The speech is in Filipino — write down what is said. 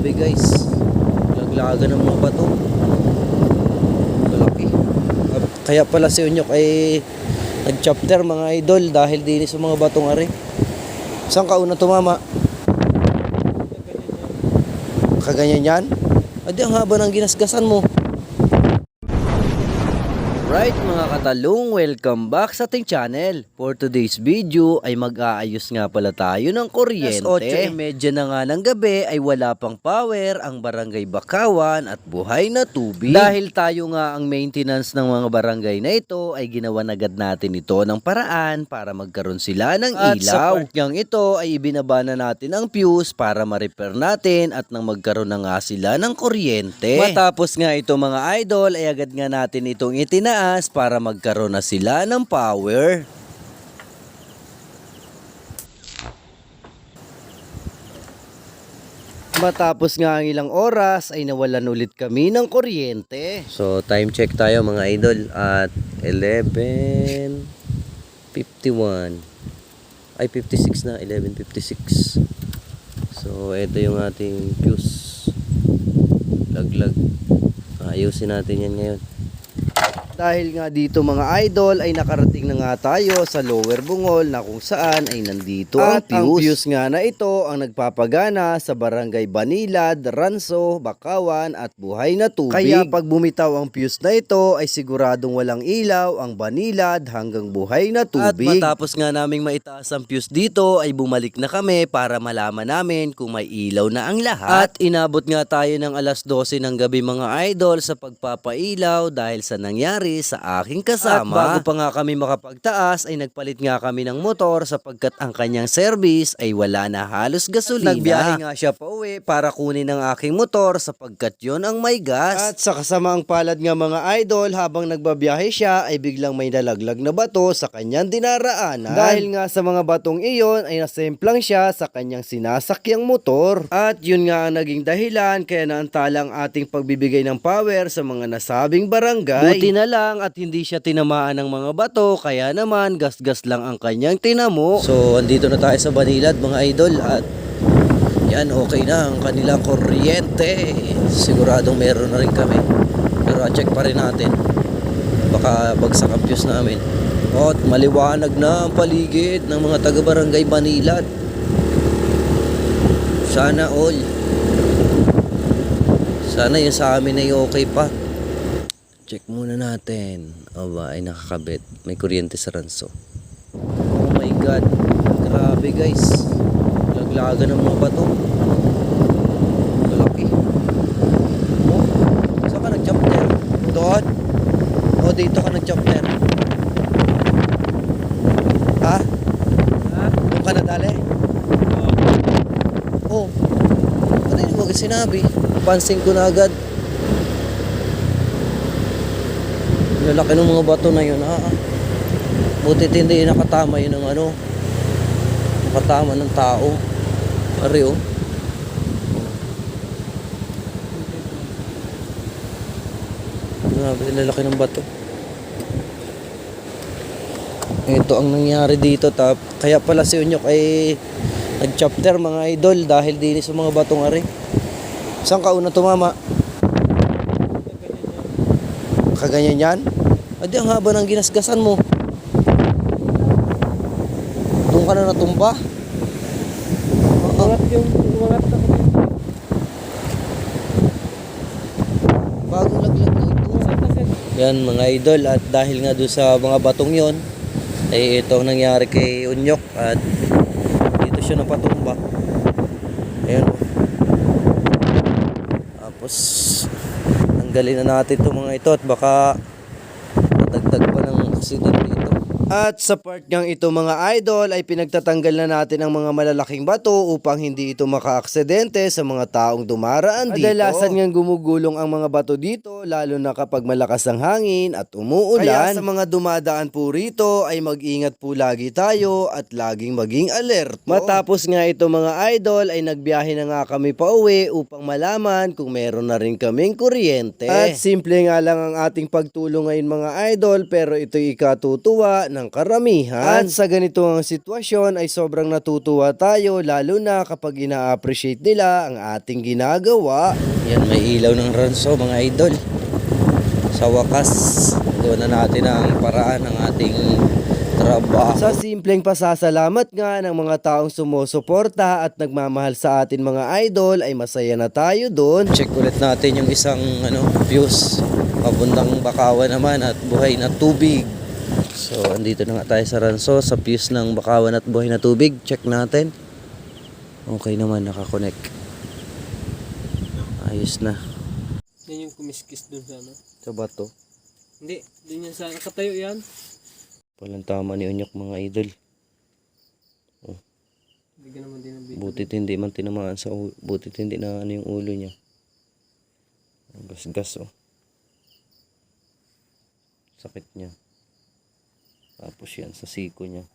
Grabe guys. Laglaga ng mga bato. Malaki. Kaya pala si Unyok ay nag-chapter mga idol dahil din sa mga batong ari. Saan ka una tumama? Kaganyan yan? Adi ang haba ng ginasgasan mo. Right mga katalong, welcome back sa ating channel. For today's video ay mag-aayos nga pala tayo ng kuryente. Alas 8.30 na nga ng gabi ay wala pang power ang barangay Bakawan at buhay na tubig. Dahil tayo nga ang maintenance ng mga barangay na ito ay ginawa agad natin ito ng paraan para magkaroon sila ng At ilaw. sa part niyang ito ay ibinaba na natin ang fuse para ma-repair natin at nang magkaroon na nga sila ng kuryente. Matapos nga ito mga idol ay agad nga natin itong itinaas para magkaroon na sila ng power. Matapos nga ang ilang oras ay nawalan ulit kami ng kuryente. So time check tayo mga idol at 11.51 ay 56 na 11.56 So ito yung ating fuse. Laglag. Ayusin natin yan ngayon dahil nga dito mga idol ay nakarating na nga tayo sa lower bungol na kung saan ay nandito ang At ang fuse nga na ito ang nagpapagana sa barangay Banilad, Ranso, Bakawan at Buhay na Tubig. Kaya pag bumitaw ang fuse na ito ay siguradong walang ilaw ang Banilad hanggang Buhay na Tubig. At matapos nga naming maitaas ang fuse dito ay bumalik na kami para malaman namin kung may ilaw na ang lahat. At inabot nga tayo ng alas 12 ng gabi mga idol sa pagpapailaw dahil sa nangyari sa aking kasama. At bago pa nga kami makapagtaas ay nagpalit nga kami ng motor sapagkat ang kanyang service ay wala na halos gasolina. Nagbiyahe nga siya pa uwi para kunin ang aking motor sapagkat yon ang may gas. At sa kasamaang palad nga mga idol habang nagbabiyahe siya ay biglang may nalaglag na bato sa kanyang dinaraanan. Dahil nga sa mga batong iyon ay nasemplang siya sa kanyang sinasakyang motor. At yun nga ang naging dahilan kaya naantala ang ating pagbibigay ng power sa mga nasabing barangay. Buti na lang at hindi siya tinamaan ng mga bato kaya naman gasgas lang ang kanyang tinamo. So andito na tayo sa Banilad mga idol at yan okay na ang kanilang kuryente. Siguradong meron na rin kami. Pero check pa rin natin. Baka bagsak ang fuse namin. At maliwanag na ang paligid ng mga taga-barangay Banilad. Sana all. Sana yung sa amin ay okay pa. Check muna natin. Aba, ay nakakabit. May kuryente sa ranso. Oh my God. Grabe guys. Laglaga ng mga bato. Malaki. Oh, saan ka nag-chapter? Doon? O, dito ka nag-chapter. Ha? Ha? Doon ka nadali? Oh. Ano yung mga sinabi? Pansin ko na agad. Lalaki ng mga bato na yun, ah. ah. Buti hindi nakatama yun ng ano. Nakatama ng tao. Ari, oh. Grabe, lalaki ng bato. Ito ang nangyari dito tap. Kaya pala si Unyok ay nag-chapter mga idol dahil din sa mga batong ari. Saan ka una tumama? Kaganyan yan? Adi ang haba ng ginasgasan mo. Doon ka na natumba? Umangat yung umangat na Bagong laglag na ito. Yan mga idol at dahil nga doon sa mga batong yon ay ito ang nangyari kay Unyok at dito siya napatumba. Ayan. oh. Tapos tanggalin na natin itong mga ito at baka pa ng accident dito. At sa part niyang ito mga idol ay pinagtatanggal na natin ang mga malalaking bato upang hindi ito makaaksidente sa mga taong dumaraan dito. Kadalasan ngang gumugulong ang mga bato dito lalo na kapag malakas ang hangin at umuulan. Kaya sa mga dumadaan po rito ay mag-ingat po lagi tayo at laging maging alert. Matapos nga ito mga idol ay nagbiyahe na nga kami pa uwi upang malaman kung meron na rin kaming kuryente. At simple nga lang ang ating pagtulong ngayon mga idol pero ito'y ikatutuwa na ng karamihan. At sa ganito ang sitwasyon ay sobrang natutuwa tayo lalo na kapag ina-appreciate nila ang ating ginagawa. Yan, may ilaw ng ranso mga idol. Sa wakas, doon na natin ang paraan ng ating trabaho. Sa simpleng pasasalamat nga ng mga taong sumusuporta at nagmamahal sa atin mga idol ay masaya na tayo doon. Check ulit natin yung isang ano, fuse. Pabundang bakawan naman at buhay na tubig. So, andito na nga tayo sa ranso sa fuse ng bakawan at buhay na tubig. Check natin. Okay naman, nakakonect. Ayos na. Yan yung kumiskis dun sa ano. Sa bato. Hindi, dun yan sa nakatayo yan. Walang tama ni Onyok mga idol. Hindi ka naman din ang. Butit hindi man tinamaan sa ulo. Butit hindi na ano yung ulo niya. Gas-gas oh. Sakit niya. Tapos yan sa siko niya.